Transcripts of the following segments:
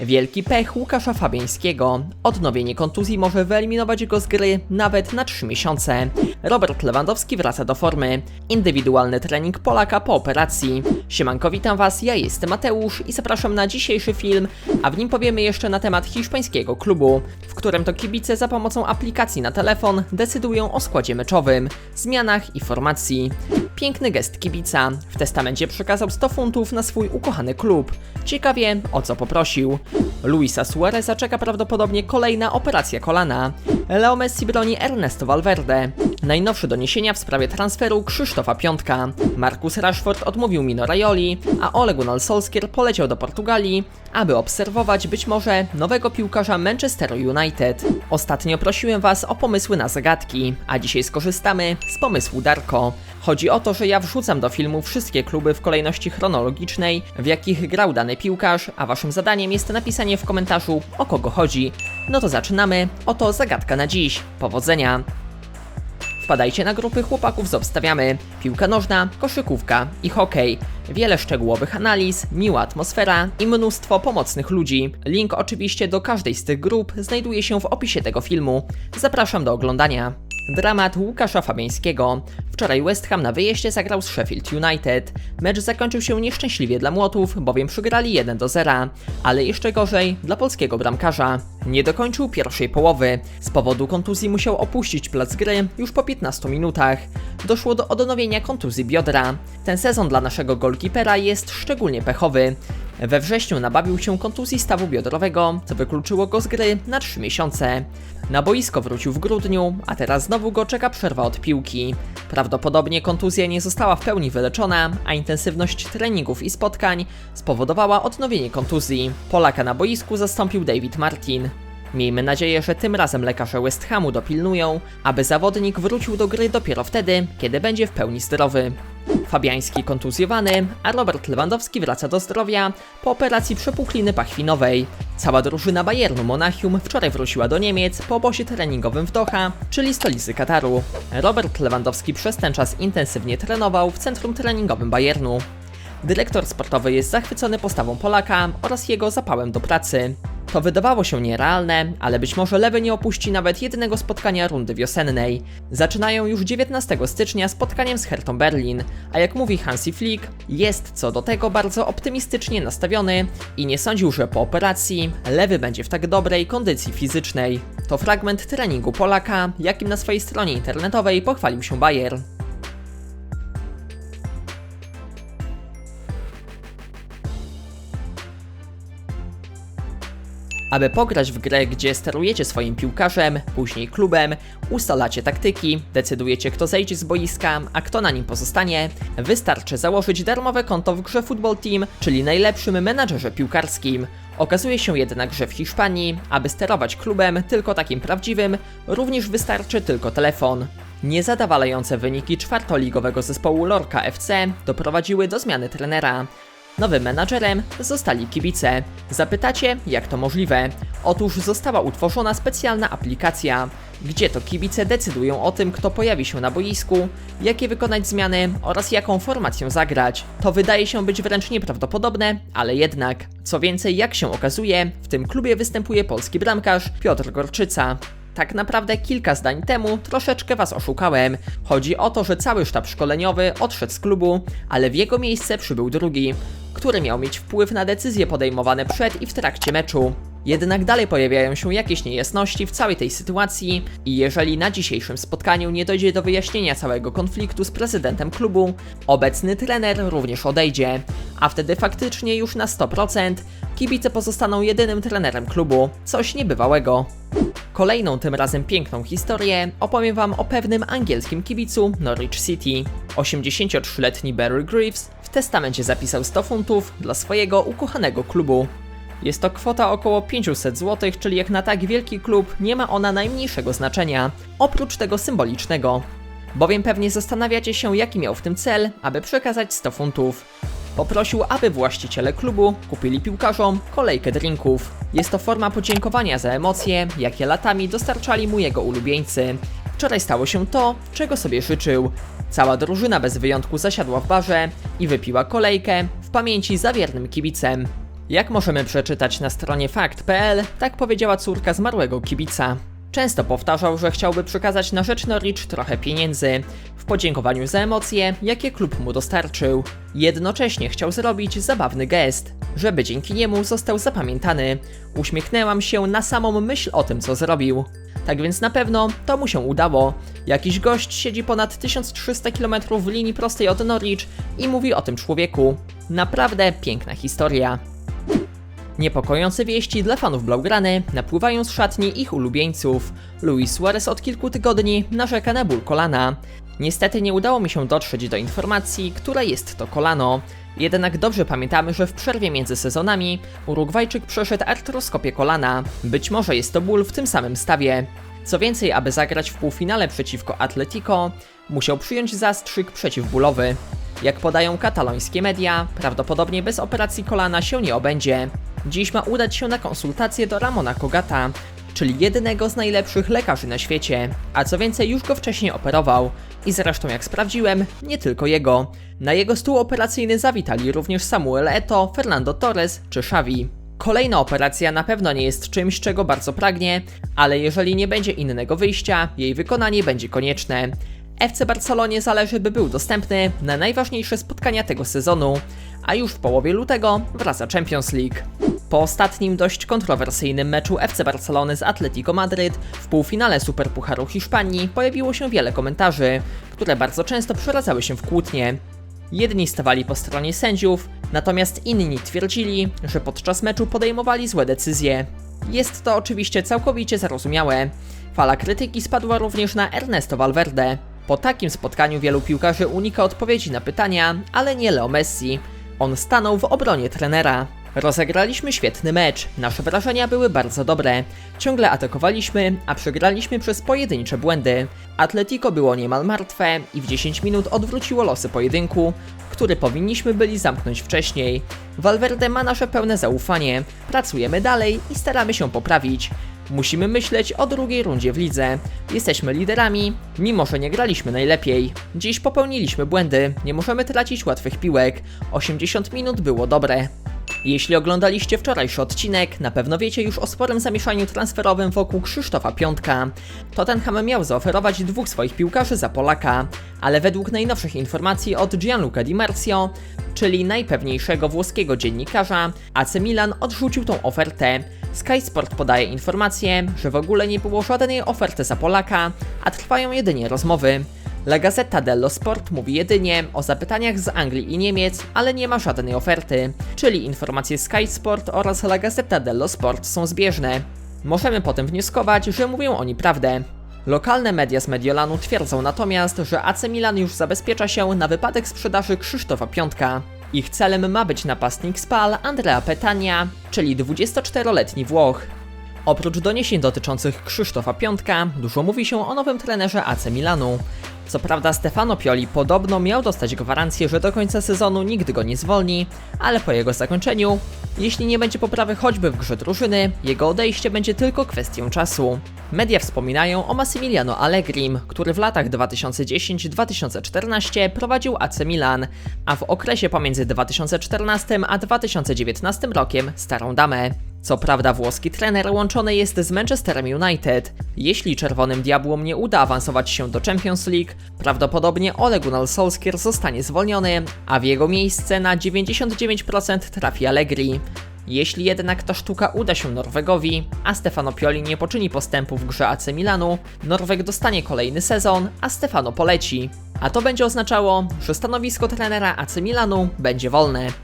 Wielki pech Łukasza Fabiańskiego. Odnowienie kontuzji może wyeliminować go z gry nawet na 3 miesiące. Robert Lewandowski wraca do formy. Indywidualny trening Polaka po operacji. Siemanko, witam was, ja jestem Mateusz i zapraszam na dzisiejszy film, a w nim powiemy jeszcze na temat hiszpańskiego klubu, w którym to kibice za pomocą aplikacji na telefon decydują o składzie meczowym, zmianach i formacji. Piękny gest kibica. W testamencie przekazał 100 funtów na swój ukochany klub. Ciekawie, o co poprosił. Luisa Suareza czeka prawdopodobnie kolejna operacja kolana. Leo Messi broni Ernesto Valverde. Najnowsze doniesienia w sprawie transferu Krzysztofa Piątka. Marcus Rashford odmówił Mino Raioli, a Ole Gunnar Solskjaer poleciał do Portugalii, aby obserwować być może nowego piłkarza Manchesteru United. Ostatnio prosiłem was o pomysły na zagadki, a dzisiaj skorzystamy z pomysłu Darko. Chodzi o to, że ja wrzucam do filmu wszystkie kluby w kolejności chronologicznej, w jakich grał dany piłkarz, a waszym zadaniem jest napisanie w komentarzu o kogo chodzi. No to zaczynamy. Oto zagadka na dziś. Powodzenia! Wpadajcie na grupy chłopaków z Obstawiamy. Piłka nożna, koszykówka i hokej. Wiele szczegółowych analiz, miła atmosfera i mnóstwo pomocnych ludzi. Link oczywiście do każdej z tych grup znajduje się w opisie tego filmu. Zapraszam do oglądania. Dramat Łukasza Fabiańskiego. Wczoraj West Ham na wyjeździe zagrał z Sheffield United. Mecz zakończył się nieszczęśliwie dla Młotów, bowiem przegrali 1 do 0, ale jeszcze gorzej dla polskiego bramkarza. Nie dokończył pierwszej połowy. Z powodu kontuzji musiał opuścić plac gry już po 15 minutach. Doszło do odnowienia kontuzji biodra. Ten sezon dla naszego golkipera jest szczególnie pechowy. We wrześniu nabawił się kontuzji stawu biodrowego, co wykluczyło go z gry na 3 miesiące. Na boisko wrócił w grudniu, a teraz znowu go czeka przerwa od piłki. Prawdopodobnie kontuzja nie została w pełni wyleczona, a intensywność treningów i spotkań spowodowała odnowienie kontuzji. Polaka na boisku zastąpił David Martin. Miejmy nadzieję, że tym razem lekarze West Hamu dopilnują, aby zawodnik wrócił do gry dopiero wtedy, kiedy będzie w pełni zdrowy. Fabiański kontuzjowany, a Robert Lewandowski wraca do zdrowia po operacji przepuchliny pachwinowej. Cała drużyna Bayernu Monachium wczoraj wróciła do Niemiec po obozie treningowym w Doha, czyli stolicy Kataru. Robert Lewandowski przez ten czas intensywnie trenował w centrum treningowym Bayernu. Dyrektor sportowy jest zachwycony postawą Polaka oraz jego zapałem do pracy. To wydawało się nierealne, ale być może Lewy nie opuści nawet jednego spotkania rundy wiosennej. Zaczynają już 19 stycznia spotkaniem z Hertą Berlin, a jak mówi Hansi Flick, jest co do tego bardzo optymistycznie nastawiony i nie sądził, że po operacji Lewy będzie w tak dobrej kondycji fizycznej. To fragment treningu Polaka, jakim na swojej stronie internetowej pochwalił się Bayer. Aby pograć w grę, gdzie sterujecie swoim piłkarzem, później klubem, ustalacie taktyki, decydujecie kto zejdzie z boiska, a kto na nim pozostanie, wystarczy założyć darmowe konto w grze Football Team, czyli najlepszym menadżerze piłkarskim. Okazuje się jednak, że w Hiszpanii, aby sterować klubem tylko takim prawdziwym, również wystarczy tylko telefon. Niezadawalające wyniki czwartoligowego zespołu Lorca FC doprowadziły do zmiany trenera. Nowym menadżerem zostali kibice. Zapytacie, jak to możliwe? Otóż została utworzona specjalna aplikacja, gdzie to kibice decydują o tym, kto pojawi się na boisku, jakie wykonać zmiany oraz jaką formację zagrać. To wydaje się być wręcz nieprawdopodobne, ale jednak. Co więcej, jak się okazuje, w tym klubie występuje polski bramkarz Piotr Gorczyca. Tak naprawdę kilka zdań temu troszeczkę was oszukałem. Chodzi o to, że cały sztab szkoleniowy odszedł z klubu, ale w jego miejsce przybył drugi, który miał mieć wpływ na decyzje podejmowane przed i w trakcie meczu. Jednak dalej pojawiają się jakieś niejasności w całej tej sytuacji i jeżeli na dzisiejszym spotkaniu nie dojdzie do wyjaśnienia całego konfliktu z prezydentem klubu, obecny trener również odejdzie, a wtedy faktycznie już na 100% kibice pozostaną jedynym trenerem klubu, coś niebywałego. Kolejną tym razem piękną historię opowiem wam o pewnym angielskim kibicu Norwich City. 83-letni Barry Greaves testamencie zapisał 100 funtów dla swojego ukochanego klubu. Jest to kwota około 500 zł, czyli jak na tak wielki klub nie ma ona najmniejszego znaczenia, oprócz tego symbolicznego. Bowiem pewnie zastanawiacie się jaki miał w tym cel, aby przekazać 100 funtów. Poprosił, aby właściciele klubu kupili piłkarzom kolejkę drinków. Jest to forma podziękowania za emocje, jakie latami dostarczali mu jego ulubieńcy. Wczoraj stało się to, czego sobie życzył. Cała drużyna bez wyjątku zasiadła w barze i wypiła kolejkę w pamięci za wiernym kibicem. Jak możemy przeczytać na stronie fakt.pl, tak powiedziała córka zmarłego kibica. Często powtarzał, że chciałby przekazać na rzecz Norwich trochę pieniędzy, w podziękowaniu za emocje, jakie klub mu dostarczył. Jednocześnie chciał zrobić zabawny gest, żeby dzięki niemu został zapamiętany. Uśmiechnęłam się na samą myśl o tym, co zrobił. Tak więc na pewno to mu się udało. Jakiś gość siedzi ponad 1300 km w linii prostej od Norwich i mówi o tym człowieku. Naprawdę piękna historia. Niepokojące wieści dla fanów Blaugrany napływają z szatni ich ulubieńców. Luis Suarez od kilku tygodni narzeka na ból kolana. Niestety nie udało mi się dotrzeć do informacji, które jest to kolano. Jednak dobrze pamiętamy, że w przerwie między sezonami Urugwajczyk przeszedł artroskopię kolana. Być może jest to ból w tym samym stawie. Co więcej, aby zagrać w półfinale przeciwko Atletico, musiał przyjąć zastrzyk przeciwbólowy. Jak podają katalońskie media, prawdopodobnie bez operacji kolana się nie obędzie. Dziś ma udać się na konsultację do Ramona Kogata, czyli jednego z najlepszych lekarzy na świecie, a co więcej już go wcześniej operował. I zresztą jak sprawdziłem, nie tylko jego. Na jego stół operacyjny zawitali również Samuel Eto, Fernando Torres czy Xavi. Kolejna operacja na pewno nie jest czymś, czego bardzo pragnie, ale jeżeli nie będzie innego wyjścia, jej wykonanie będzie konieczne. FC Barcelonie zależy, by był dostępny na najważniejsze spotkania tego sezonu, a już w połowie lutego wraca Champions League. Po ostatnim dość kontrowersyjnym meczu FC Barcelony z Atletico Madryt w półfinale Superpucharu Hiszpanii pojawiło się wiele komentarzy, które bardzo często przeradzały się w kłótnie. Jedni stawali po stronie sędziów, natomiast inni twierdzili, że podczas meczu podejmowali złe decyzje. Jest to oczywiście całkowicie zrozumiałe. Fala krytyki spadła również na Ernesto Valverde. Po takim spotkaniu wielu piłkarzy unika odpowiedzi na pytania, ale nie Leo Messi. On stanął w obronie trenera. Rozegraliśmy świetny mecz, nasze wrażenia były bardzo dobre. Ciągle atakowaliśmy, a przegraliśmy przez pojedyncze błędy. Atletico było niemal martwe i w 10 minut odwróciło losy pojedynku, który powinniśmy byli zamknąć wcześniej. Valverde ma nasze pełne zaufanie, pracujemy dalej i staramy się poprawić. Musimy myśleć o drugiej rundzie w lidze. Jesteśmy liderami, mimo że nie graliśmy najlepiej. Dziś popełniliśmy błędy, nie możemy tracić łatwych piłek. 80 minut było dobre. Jeśli oglądaliście wczorajszy odcinek, na pewno wiecie już o sporym zamieszaniu transferowym wokół Krzysztofa Piątka. Tottenham miał zaoferować dwóch swoich piłkarzy za Polaka, ale według najnowszych informacji od Gianluca Di Marzio, czyli najpewniejszego włoskiego dziennikarza, AC Milan odrzucił tą ofertę. Sky Sport podaje informację, że w ogóle nie było żadnej oferty za Polaka, a trwają jedynie rozmowy. La Gazzetta dello Sport mówi jedynie o zapytaniach z Anglii i Niemiec, ale nie ma żadnej oferty, czyli informacje Sky Sport oraz La Gazzetta dello Sport są zbieżne. Możemy potem wnioskować, że mówią oni prawdę. Lokalne media z Mediolanu twierdzą natomiast, że AC Milan już zabezpiecza się na wypadek sprzedaży Krzysztofa Piątka. Ich celem ma być napastnik Spal Andrea Petania, czyli 24-letni Włoch. Oprócz doniesień dotyczących Krzysztofa Piątka, dużo mówi się o nowym trenerze AC Milanu. Co prawda Stefano Pioli podobno miał dostać gwarancję, że do końca sezonu nigdy go nie zwolni, ale po jego zakończeniu, jeśli nie będzie poprawy choćby w grze drużyny, jego odejście będzie tylko kwestią czasu. Media wspominają o Massimiliano Allegrim, który w latach 2010-2014 prowadził AC Milan, a w okresie pomiędzy 2014 a 2019 rokiem Starą Damę. Co prawda włoski trener łączony jest z Manchesterem United. Jeśli Czerwonym Diabłom nie uda awansować się do Champions League, prawdopodobnie Ole Gunnar Solskjaer zostanie zwolniony, a w jego miejsce na 99% trafi Allegri. Jeśli jednak ta sztuka uda się Norwegowi, a Stefano Pioli nie poczyni postępu w grze AC Milanu, Norweg dostanie kolejny sezon, a Stefano poleci. A to będzie oznaczało, że stanowisko trenera AC Milanu będzie wolne.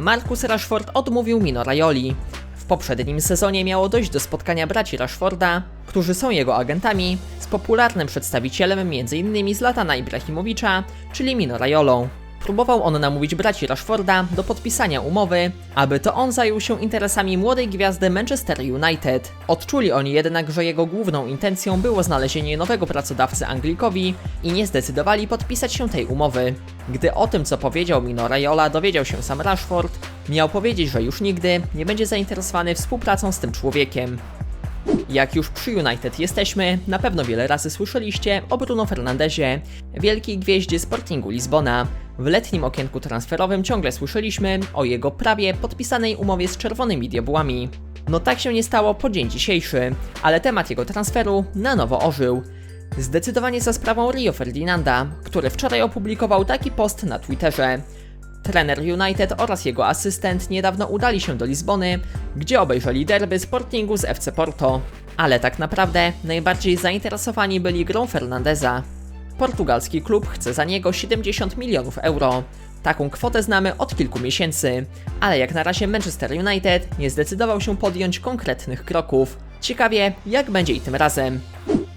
Marcus Rashford odmówił Mino Raioli. W poprzednim sezonie miało dojść do spotkania braci Rashforda, którzy są jego agentami, z popularnym przedstawicielem m.in. Zlatana Ibrahimowicza, czyli Mino Raiolą. Próbował on namówić braci Rashforda do podpisania umowy, aby to on zajął się interesami młodej gwiazdy Manchester United. Odczuli oni jednak, że jego główną intencją było znalezienie nowego pracodawcy Anglikowi i nie zdecydowali podpisać się tej umowy. Gdy o tym, co powiedział Mino Raiola, dowiedział się sam Rashford, miał powiedzieć, że już nigdy nie będzie zainteresowany współpracą z tym człowiekiem. Jak już przy United jesteśmy, na pewno wiele razy słyszeliście o Bruno Fernandezie, wielkiej gwieździe Sportingu Lizbona. W letnim okienku transferowym ciągle słyszeliśmy o jego prawie podpisanej umowie z Czerwonymi Diabłami. No tak się nie stało po dzień dzisiejszy, ale temat jego transferu na nowo ożył. Zdecydowanie za sprawą Rio Ferdinanda, który wczoraj opublikował taki post na Twitterze. Trener United oraz jego asystent niedawno udali się do Lizbony, gdzie obejrzeli derby Sportingu z FC Porto. Ale tak naprawdę najbardziej zainteresowani byli grą Fernandeza. Portugalski klub chce za niego 70 milionów euro. Taką kwotę znamy od kilku miesięcy, ale jak na razie Manchester United nie zdecydował się podjąć konkretnych kroków. Ciekawie, jak będzie i tym razem.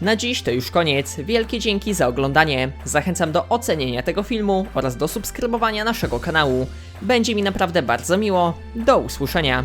Na dziś to już koniec. Wielkie dzięki za oglądanie. Zachęcam do ocenienia tego filmu oraz do subskrybowania naszego kanału. Będzie mi naprawdę bardzo miło. Do usłyszenia.